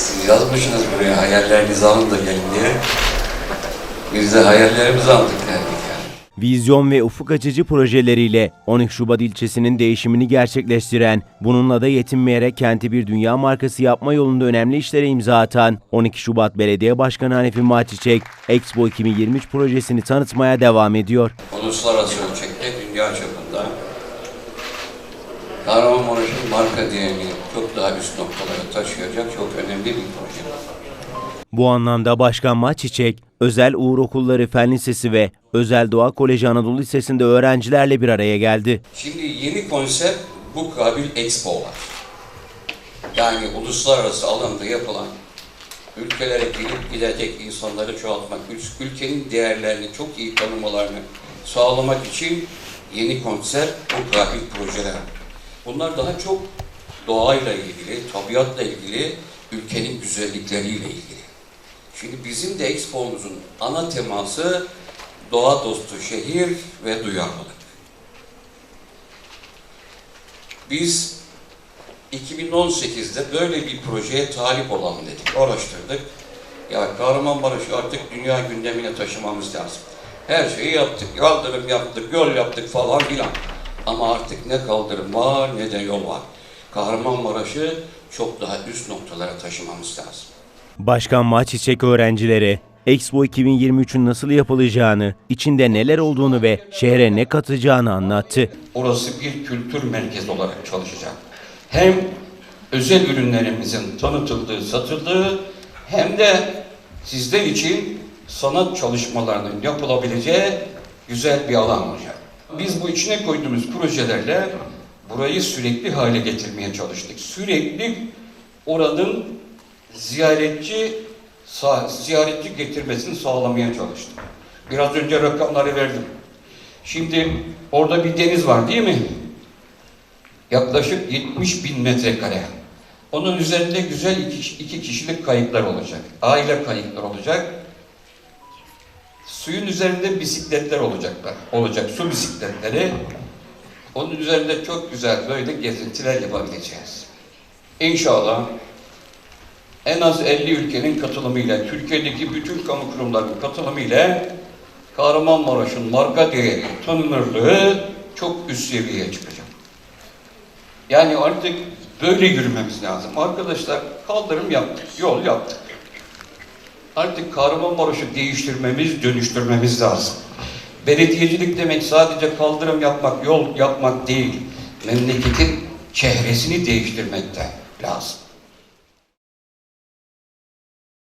Siz yazmışsınız buraya hayallerinizi alın da gelin diye. Biz de hayallerimizi aldık yani. Vizyon ve ufuk açıcı projeleriyle 12 Şubat ilçesinin değişimini gerçekleştiren, bununla da yetinmeyerek kenti bir dünya markası yapma yolunda önemli işlere imza atan 12 Şubat Belediye Başkanı Hanefi Maçiçek, Expo 2023 projesini tanıtmaya devam ediyor. Uluslararası ölçekte dünya çapında Kahramanmaraş'ın marka değerini çok daha üst noktalara taşıyacak çok önemli bir proje. Bu anlamda Başkan Maçiçek, Özel Uğur Okulları Fen Lisesi ve Özel Doğa Koleji Anadolu Lisesi'nde öğrencilerle bir araya geldi. Şimdi yeni konsept bu kabil expo'lar. Yani uluslararası alanda yapılan ülkelere gelip gidecek insanları çoğaltmak, ül- ülkenin değerlerini çok iyi tanımalarını sağlamak için yeni konsept bu kabil projeler. Bunlar daha çok doğayla ilgili, tabiatla ilgili, ülkenin güzellikleriyle ilgili. Şimdi bizim de Expo'muzun ana teması doğa dostu şehir ve duyarlılık. Biz 2018'de böyle bir projeye talip olalım dedik, araştırdık. Ya Kahramanmaraş'ı artık dünya gündemine taşımamız lazım. Her şeyi yaptık, kaldırım yaptık, yol yaptık falan filan. Ama artık ne kaldırım var ne de yol var. Kahramanmaraş'ı çok daha üst noktalara taşımamız lazım. Başkan Maçiçek öğrencilere Expo 2023'ün nasıl yapılacağını, içinde neler olduğunu ve şehre ne katacağını anlattı. Orası bir kültür merkezi olarak çalışacak. Hem özel ürünlerimizin tanıtıldığı, satıldığı hem de sizler için sanat çalışmalarının yapılabileceği güzel bir alan olacak. Biz bu içine koyduğumuz projelerle burayı sürekli hale getirmeye çalıştık. Sürekli oranın ziyaretçi ziyaretçi getirmesini sağlamaya çalıştık. Biraz önce rakamları verdim. Şimdi orada bir deniz var değil mi? Yaklaşık 70 bin metrekare. Onun üzerinde güzel iki, iki kişilik kayıklar olacak. Aile kayıklar olacak. Suyun üzerinde bisikletler olacaklar. Olacak su bisikletleri. Onun üzerinde çok güzel böyle gezintiler yapabileceğiz. İnşallah en az 50 ülkenin katılımıyla, Türkiye'deki bütün kamu kurumlarının katılımıyla Kahramanmaraş'ın marka değeri, tanınırlığı çok üst seviyeye çıkacak. Yani artık böyle yürümemiz lazım. Arkadaşlar kaldırım yaptık, yol yaptık. Artık Kahramanmaraş'ı değiştirmemiz, dönüştürmemiz lazım. Belediyecilik demek sadece kaldırım yapmak, yol yapmak değil. Memleketin çehresini değiştirmek de lazım.